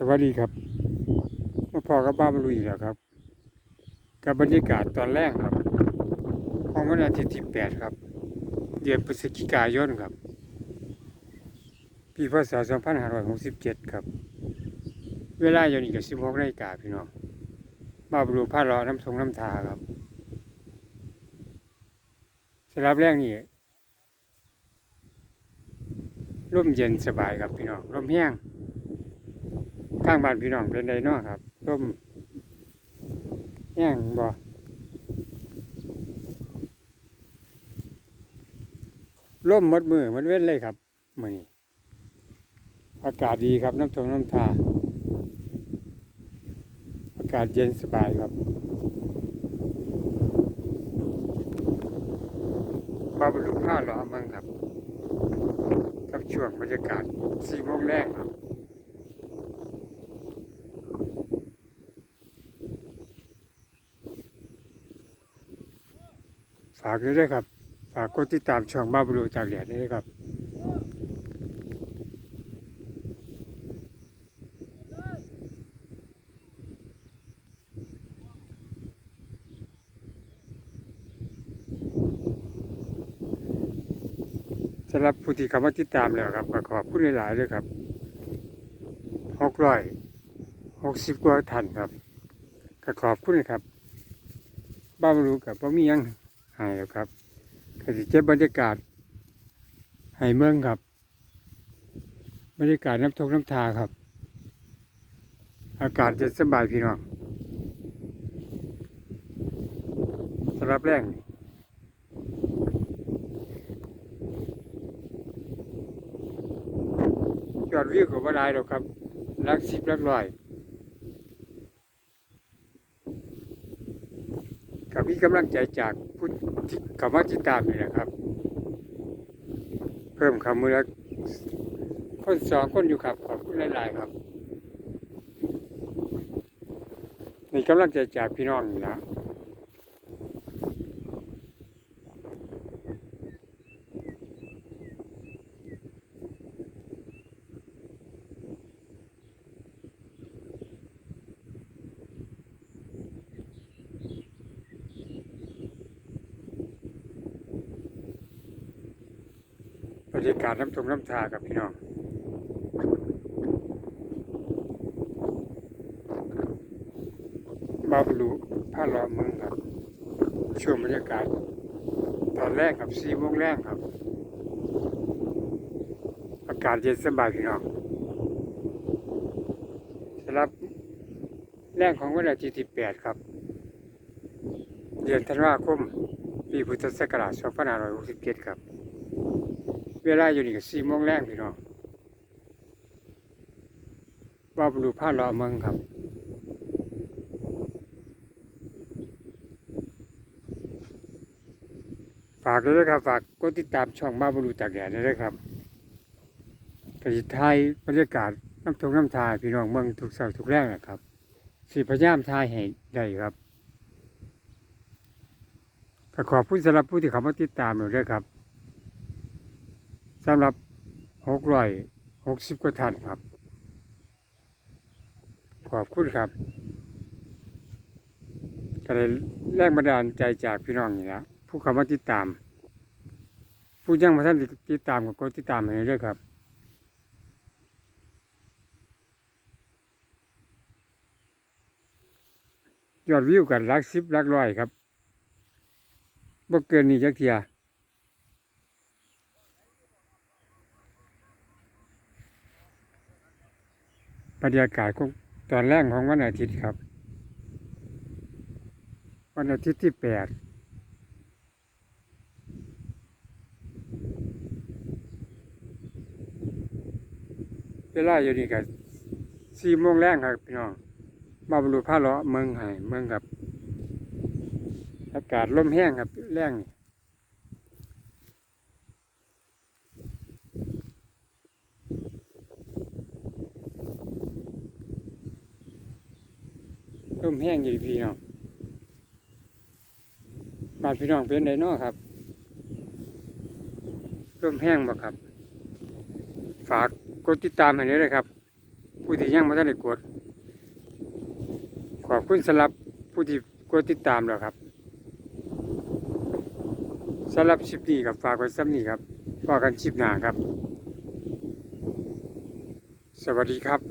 สวัสดีครับมาพอกับบ้านมาลุยแล้วครับ กับบรรยากาศตอนแรกครับของวันอาทิตย์ที่แปดครับ เดือนพฤศจิกายนครับ ปีพศสองพันห้าร้อยหกสิบเจ็ดครับ เวลาอยู่นี่ก็สิบหกนาฬิกาพี่น้องบ้านบรูผ้ารอน้ำทรงน้ำทาครับสำหรับแรกนี่ร่มเย็นสบายครับพี่น้องร่มแห้ง ข้างบ้านพี่น้องเป็นไดเนาะครับร่มแห้งบ่ร่มหมดมือหมดเว้นเลยครับมือนี้อากาศดีครับน้ำทงน้ำทา อากาศเย็นสบายครับมาบรรลุผ้าหล่อเมืองครับกับช่วงบรรยากาศสี่โมงแรกครับากด้วยนะครับ ฝากกดติดตามช่องบ้าบรูจากเหรียญด้วยครับสำหรับผู้ที่เข้ามาติดตามแล้วครับก็ขอบคุณหลายๆเลยครับหกร้อยหกสิบกว่าท่านครับก็ขอบคุณครับบ้าบรูกับบ่มียัง ให้แล้วครับก็สิเก็บบรรยากาศให้เมืองครับ บรรยากาศน้ำทกน้ำทาครับ อากาศจะสบายพี่น้องสำหรับแรงนี่ยอดวิวก็บ่ได้หรอกครับรักสิบรักร้อย กับ มีกำลังใจจากผู้ที่เข้ามาติดตามนี่นะครับ เพิ่มคำมือละคนสองคนอยู่ครับขอบคุณหลายๆครับมีกำลังใจจากพี่น้องนี่นะบ รรยากาศน้ำทงน้ำทากับพี่น้องบาบลูผ้าล้อมเมืองครับ ช่วงบรรยากาศ ตอนแรกกับสี่โมงแรกครับ อากาศเย็นสบายพี่น้องสำหรับแรกของวันอาทิตย์ที่แปดครับ เดือนธันวาคมปีพุทธศักราช2567ครับ เวลาอยู่นี่ก็สี่โมงแรกพี่น้องว่าบรูผ้าล้อเมืองครับฝากด้วยนะครับฝากกดติดตามช่องบ้าบรูจากแดดด้วยครับกระสิไทยบรรยากาศน้ำทงน้ำทายพี่น้องเมืองทุกเสาร์ทุกแรกนะครับสีพยายามทายให้ได้ครับขอบผู้สำหรับผู้ที่เข้ามาติดตามอยู่ด้วยครับ สำหรับหกร้อยหกสิบกว่าท่านครับ ขอบคุณครับก็เลยแรงบันดาลใจจากพี่น้องนี่ละผู้เข้ามาติดตาม ผู้ยังมาท่านติดตามก็กดติดตามให้ด้วยครับยอดวิวกันลักสิบลักร้อยครับบ่เกินนี้จักเทีย รรยากาศของตอนแรกของวันอาทิตย์ครับ วันอาทิตย์ที่แปดเวลาอยู่นี่กับสี่โมงแรกครับพี่น้องมาบรรลุผ้าเลาะเมืองไห่เมืองกับ อากาศลมแห้งครับแรงนี่ ลมแห้งอยู่ดีพี่น้องบานพี่น้องเป็นไดนาะครับลมแห้งบ่ครับ ฝากกดติดตามให้ด้วยนะครับ ผู้ที่ยังไม่ทันได้กด ขอบคุณสำหรับผู้ที่กดติดตามแล้วครับสำหรับชิปนี้กับฝากไว้ซ้ำนี้ครับพอกันชิปหน้าครับ สวัสดีครับ